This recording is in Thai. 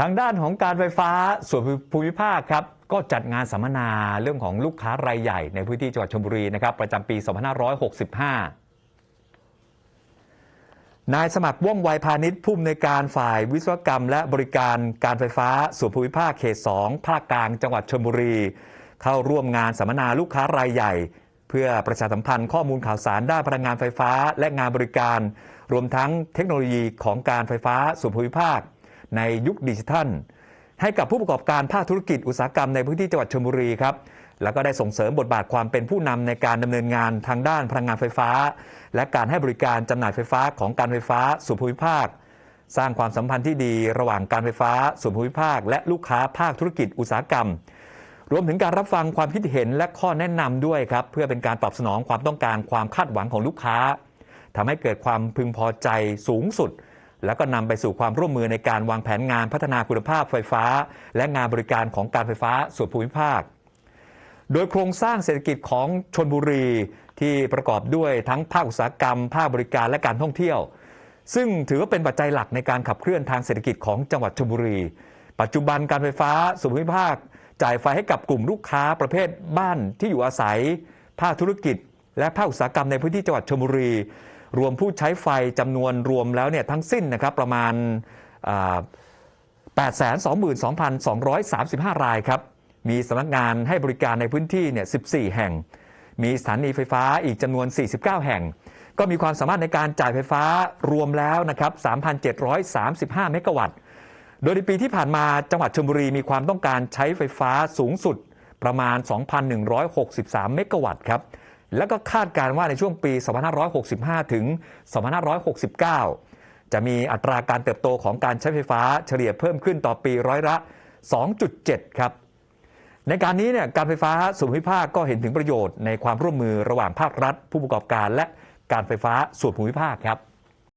ทางด้านของการไฟฟ้าส่วนภูมิภาคครับก็จัดงานสัมมนาเรื่องของลูกค้ารายใหญ่ในพื้นที่จังหวัดชลบุรีนะครับประจำปี 2565 นายสมัครว่องไวพาณิชย์ผู้อำนวยการฝ่ายวิศวกรรม และบริการการไฟฟ้าส่วนภูมิภาคเขต 2 ภาคกลางจังหวัดชลบุรี เข้าร่วมงานสัมมนาลูกค้ารายใหญ่ เพื่อประชาสัมพันธ์ข้อมูลข่าวสารด้านพลังงานไฟฟ้าและงานบริการ รวมทั้งเทคโนโลยีของการไฟฟ้าส่วนภูมิภาค ในยุคดิจิทัล ให้กับผู้ประกอบการภาคธุรกิจอุตสาหกรรมในพื้นที่จังหวัดชลบุรีครับแล้วก็ได้ส่งเสริมบทบาทความเป็นผู้นำในการดำเนินงานทางด้านพลังงานไฟฟ้า และการให้บริการจำหน่ายไฟฟ้าของการไฟฟ้าส่วนภูมิภาค สร้างความสัมพันธ์ที่ดีระหว่างการไฟฟ้าส่วนภูมิภาค และลูกค้าภาคธุรกิจอุตสาหกรรม รวมถึงการรับฟังความคิดเห็นและข้อแนะนำด้วยครับ เพื่อเป็นการตอบสนองความต้องการความคาดหวังของลูกค้าทำให้เกิดความพึงพอใจสูงสุด แล้วก็นำไปสู่ความร่วมมือในการวางแผนงานพัฒนาคุณภาพไฟฟ้า และงานบริการของการไฟฟ้าส่วนภูมิภาค โดยโครงสร้างเศรษฐกิจของชนบุรีที่ประกอบด้วยทั้งภาคอุตสาหกรรม ภาคบริการและการท่องเที่ยว ซึ่งถือว่าเป็นปัจจัยหลักในการขับเคลื่อนทางเศรษฐกิจของจังหวัดชลบุรี ปัจจุบันการไฟฟ้าส่วนภูมิภาค จ่ายไฟให้กับกลุ่มลูกค้าประเภทบ้านที่อยู่อาศัย ภาคธุรกิจ และภาคอุตสาหกรรมในพื้นที่จังหวัดชลบุรี รวมผู้ใช้ไฟจำนวนรวมแล้วเนี่ยทั้งสิ้นนะครับประมาณอ่า822,235 รายครับ มีสำนักงานให้บริการในพื้นที่เนี่ย 14 แห่ง มีสถานีไฟฟ้าอีกจำนวน 49 แห่ง ก็มีความสามารถในการจ่ายไฟฟ้ารวมแล้วนะครับ 3,735 เมกะวัตต์ โดยในปีที่ผ่านมาจังหวัดชลบุรีมีความต้องการใช้ไฟฟ้าสูงสุดประมาณ 2,163 เมกะวัตต์ครับ แล้วก็คาดการว่าในช่วงปี 2565 ถึง 2569 จะมีอัตราการเติบโตของการใช้ไฟฟ้าเฉลี่ยเพิ่มขึ้นต่อปีร้อยละ 2.7 ครับ ในการนี้เนี่ยการไฟฟ้าส่วนภูมิภาคก็เห็นถึงประโยชน์ในความร่วมมือระหว่างภาครัฐ ผู้ประกอบการและการไฟฟ้าส่วนภูมิภาคครับ